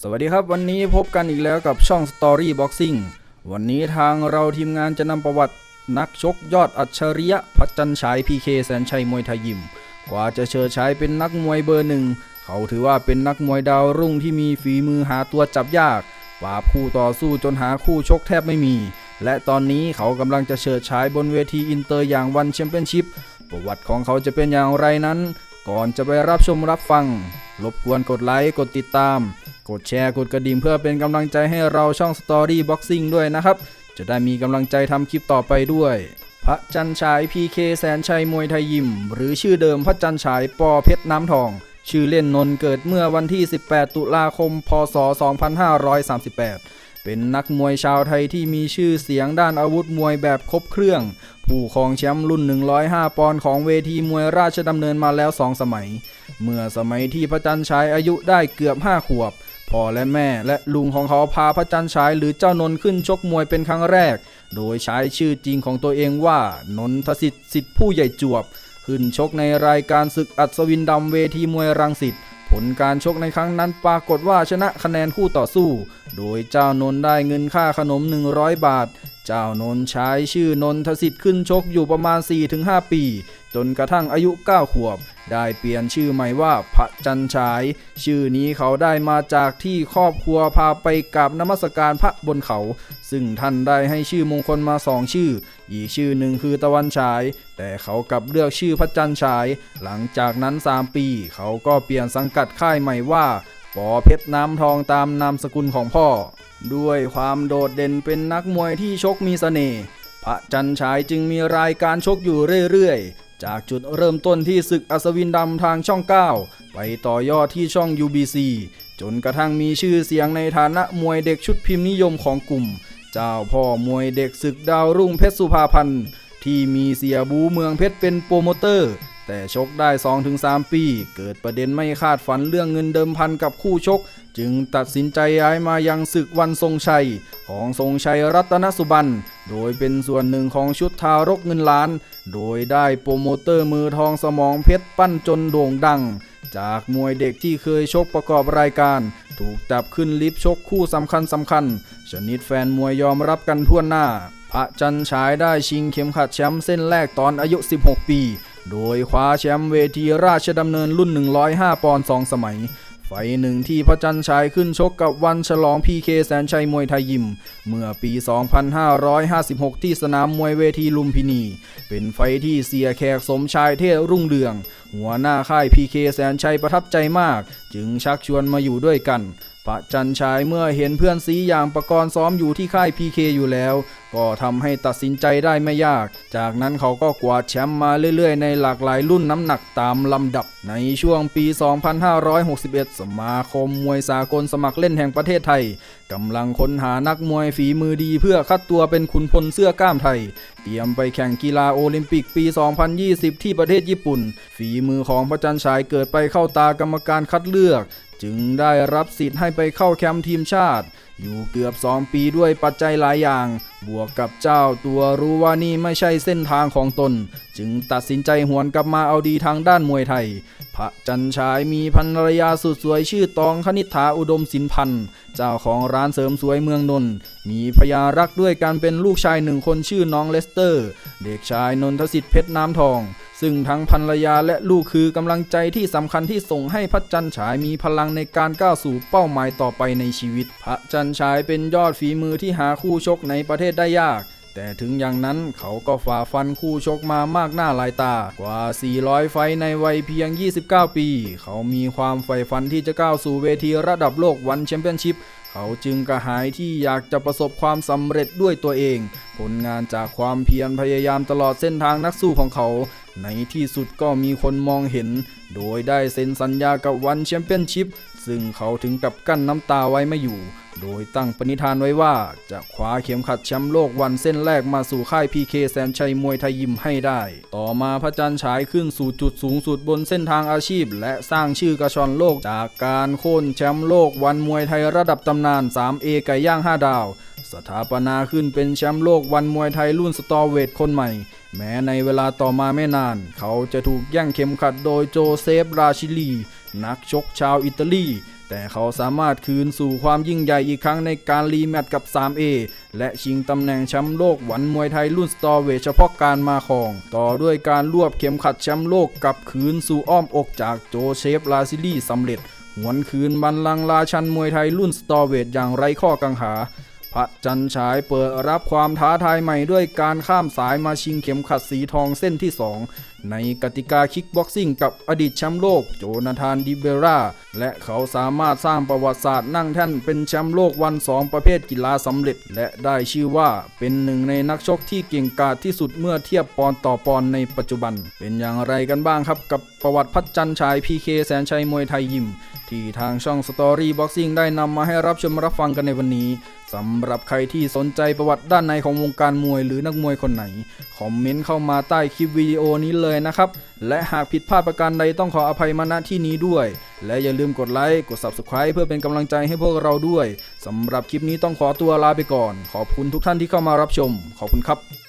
สวัสดีครับวันนี้พบกันอีกแล้วกับช่อง Story Boxing วันนี้ทางเราทีมงานจะนำประวัตินักชกยอดอัจฉริยะพัชจันฉายพีเคแสนชัยมวยไทยยิม กว่าจะเชิดฉายเป็นนักมวยเบอร์หนึ่ง เขาถือว่าเป็นนักมวยดาวรุ่งที่มีฝีมือหาตัวจับยากปราบคู่ต่อสู้จนหาคู่ชกแทบไม่มี และตอนนี้เขากำลังจะเฉิดฉายบนเวทีอินเตอร์อย่างวันแชมเปี้ยนชิพประวัติของเขาจะเป็นอย่างไรนั้น ก่อนจะไปรับชมรับฟังรบกวนกดไลค์กดติดตาม กดแชร์กดกระดิ่งเพื่อเป็นกำลังใจให้เราช่อง Story Boxing ด้วยนะครับ จะได้มีกำลังใจทำคลิปต่อไปด้วย พระจันฉาย PK แสนชัยมวยไทยยิม หรือชื่อเดิมพระจันฉายปอเพชรน้ำทอง ชื่อเล่นนนเกิดเมื่อวันที่ 18 ตุลาคม พศ 2538เป็นนักมวยชาวไทยที่มีชื่อเสียงด้านอาวุธมวยแบบครบเครื่อง ผู้ครองแชมป์รุ่น 105 ปอนด์ของเวทีมวยราชดำเนินมาแล้ว 2 สมัย เมื่อสมัยที่พระจันทร์ฉายอายุได้เกือบ 5 ขวบ พ่อและแม่และลุงของเขาพาพระจันทร์ฉายหรือเจ้านนขึ้นชกมวยเป็นครั้งแรก โดยใช้ชื่อจริงของตัวเองว่านนทสิทธิ์สิทธิผู้ใหญ่จวบ ขึ้นชกในรายการศึกอัศวินดำเวทีมวยรังสิตผลการชกในครั้งนั้นปรากฏว่าชนะคะแนนคู่ต่อสู้ โดยเจ้านนได้เงินค่าขนม 100 บาท เจ้านนใช้ชื่อนนทสิทธิ์ขึ้นชกอยู่ประมาณ 4-5 ปี จนกระทั่งอายุ 9 ขวบ ได้เปลี่ยนชื่อใหม่ว่าพระจันฉาย ชื่อนี้เขาได้มาจากที่ครอบครัวพาไปกราบนมัสการพระบนเขา ซึ่งท่านได้ให้ชื่อมงคลมาสองชื่อ อีกชื่อหนึ่งคือตะวันฉาย แต่เขากลับเลือกชื่อพระจันฉาย หลังจากนั้น 3 ปี เขาก็เปลี่ยนสังกัดค่ายใหม่ว่าปอเพชรน้ำทองตามนามสกุลของพ่อ ด้วยความโดดเด่นเป็นนักมวยที่ชกมีเสน่ห์พระจันฉายจึงมีรายการชกอยู่เรื่อยๆ จากจุดเริ่มต้นที่ศึกอัศวินดำทางช่อง 9 ไปต่อยอดที่ช่อง UBC จนกระทั่งมีชื่อเสียงในฐานะมวยเด็กชุดพิมพ์นิยมของกลุ่ม เจ้าพ่อมวยเด็กศึกดาวรุ่งเพชรสุภาพันธ์ที่มีเสียบูเมืองเพชรเป็นโปรโมเตอร์ แต่ชกได้ 2-3 ปี เกิดประเด็นไม่คาดฝันเรื่องเงินเดิมพันกับคู่ชก จึงตัดสินใจย้ายมายังศึกวันทรงชัย ของทรงชัยรัตนสุบัน โดยเป็นส่วนหนึ่งของชุดทารกเงินล้าน โดยได้โปรโมเตอร์มือทองสมองเพชรปั้นจนโด่งดัง จากมวยเด็กที่เคยชกประกอบรายการ ถูกจับขึ้นลิฟต์ชกคู่สำคัญสำคัญ ชนิดแฟนมวยยอมรับกันทั่วหน้า พระจันฉายได้ชิงเข็มขัดแชมป์เส้นแรกตอนอายุ 16 ปี โดยคว้าแชมป์เวทีราชดำเนินรุ่น 105 ปอนด์ 2 สมัย ไฟหนึ่งที่พระจันทร์ฉายขึ้นชกกับวันฉลองพีเคแสนชัยมวยไทยยิม เมื่อปี 2556 ที่สนามมวยเวทีลุมพินี เป็นไฟที่เสียแขกสมชายเทศรุ่งเรือง หัวหน้าค่ายพีเคแสนชัยประทับใจมาก จึงชักชวนมาอยู่ด้วยกันพระจันฉายเมื่อเห็นเพื่อนซีอย่างประกรณ์ซ้อมอยู่ที่ค่าย PK อยู่แล้ว ก็ทำให้ตัดสินใจได้ไม่ยาก จากนั้นเขาก็กวาดแชมป์มาเรื่อยๆ ในหลากหลายรุ่นน้ำหนักตามลำดับ ในช่วงปี 2561 สมาคมมวยสากลสมัครเล่นแห่งประเทศไทยกำลังค้นหานักมวยฝีมือดีเพื่อคัดตัวเป็นขุนพลเสื้อกล้ามไทย เตรียมไปแข่งกีฬาโอลิมปิกปี 2020 ที่ประเทศญี่ปุ่น ฝีมือของพระจันทร์ฉายเกิดไปเข้าตากรรมการคัดเลือก จึงได้รับสิทธิ์ให้ไปเข้าแคมป์ทีมชาติ อยู่เกือบ 2 ปีด้วยปัจจัยหลายอย่าง บวกกับเจ้าตัวรู้ว่านี่ไม่ใช่เส้นทางของตน จึงตัดสินใจหวนกลับมาเอาดีทางด้านมวยไทย พระจันฉายมีภรรยาสุดสวยชื่อตองคณิษฐาอุดมสินพันธ์เจ้าของร้านเสริมสวยเมืองนนท์มีพยารักด้วยการเป็นลูกชายหนึ่งคนชื่อน้องเลสเตอร์ เด็กชายนนทสิทธิ์เพชรน้ำทอง ซึ่งทั้งภรรยาและลูกคือกำลังใจที่สำคัญที่ส่งให้พระจันฉายมีพลังในการก้าวสู่เป้าหมายต่อไปในชีวิต พระจันฉายเป็นยอดฝีมือที่หาคู่ชกในประเทศได้ยาก แต่ถึงอย่างนั้นเขาก็ฝ่าฟันคู่ชกมามากหน้าหลายตากว่า 400 ไฟในวัยเพียง 29 ปี เขามีความใฝ่ฝันที่จะก้าวสู่เวทีระดับโลกวันแชมเปี้ยนชิพเขาจึงกระหายที่อยากจะประสบความสำเร็จด้วยตัวเอง ผลงานจากความเพียรพยายามตลอดเส้นทางนักสู้ของเขา ในที่สุดก็มีคนมองเห็น โดยได้เซ็นสัญญากับวันแชมเปี้ยนชิพ ซึ่งเขาถึงกับกั้นน้ำตาไว้ไม่อยู่ โดยตั้งปณิธานไว้ว่า จะคว้าเข็มขัดแชมป์โลกวันเส้นแรกมาสู่ค่าย PK แสนชัยมวยไทยยิมให้ได้ ต่อมาพระจันทร์ฉายขึ้นสู่จุดสูงสุดบนเส้นทางอาชีพ และสร้างชื่อกระชอนโลกจากการโค่นแชมป์โลกวันมวยไทยระดับตำนาน 3A ไก่ย่าง 5 ดาว สถาปนาขึ้นเป็นแชมป์โลกวันมวยไทยรุ่นสตอเวทคนใหม่ แม้ในเวลาต่อมาไม่นาน เขาจะถูกแย่งเข็มขัดโดยโจเซฟราชิลี นักชกชาวอิตาลีแต่เขาสามารถคืนสู่ความยิ่งใหญ่อีกครั้งในการรีแมตช์กับ 3A และชิงตำแหน่งแชมป์โลกวันมวยไทยรุ่นสตอเวทเฉพาะการมาครอง ต่อด้วยการรวบเข็มขัดแชมป์โลกกับคืนสู่อ้อมอกจากโจเชฟลาซิลี่สำเร็จ หวนคืนบัลลังก์ราชันมวยไทยรุ่นสตอเวทอย่างไร้ข้อกังขา ระจันฉายเปิดรับความท้าทายใหม่ด้วยการข้ามสายมาชิงเข็มขัดสีทองเส้นที่ 2 ในกติกาคิกบ็อกซิ่งกับอดีตแชมป์โลกโจนาธานดิเบราและเขาสามารถสร้างประวัติศาสตร์นั่งแท่นเป็นแชมป์โลกวันสองประเภทกีฬาสำเร็จ และได้ชื่อว่าเป็นหนึ่งในนักชกที่เก่งกาจที่สุดเมื่อเทียบปอนต่อปอนในปัจจุบัน เป็นอย่างไรกันบ้างครับกับประวัติพัฒจันชายพีเคแสนชัยมวยไทยยิม ที่ทางช่อง Story Boxing ได้นำมาให้รับชมรับฟังกันในวันนี้สำหรับใครที่สนใจประวัติด้านในของวงการมวยหรือนักมวยคนไหน คอมเมนต์เข้ามาใต้คลิปวิดีโอนี้เลยนะครับ และหากผิดพลาดประการใดต้องขออภัยมาณที่นี้ด้วย และอย่าลืมกดไลค์ กด Subscribe เพื่อเป็นกำลังใจให้พวกเราด้วยสำหรับคลิปนี้ต้องขอตัวลาไปก่อน ขอบคุณทุกท่านที่เข้ามารับชม ขอบคุณครับ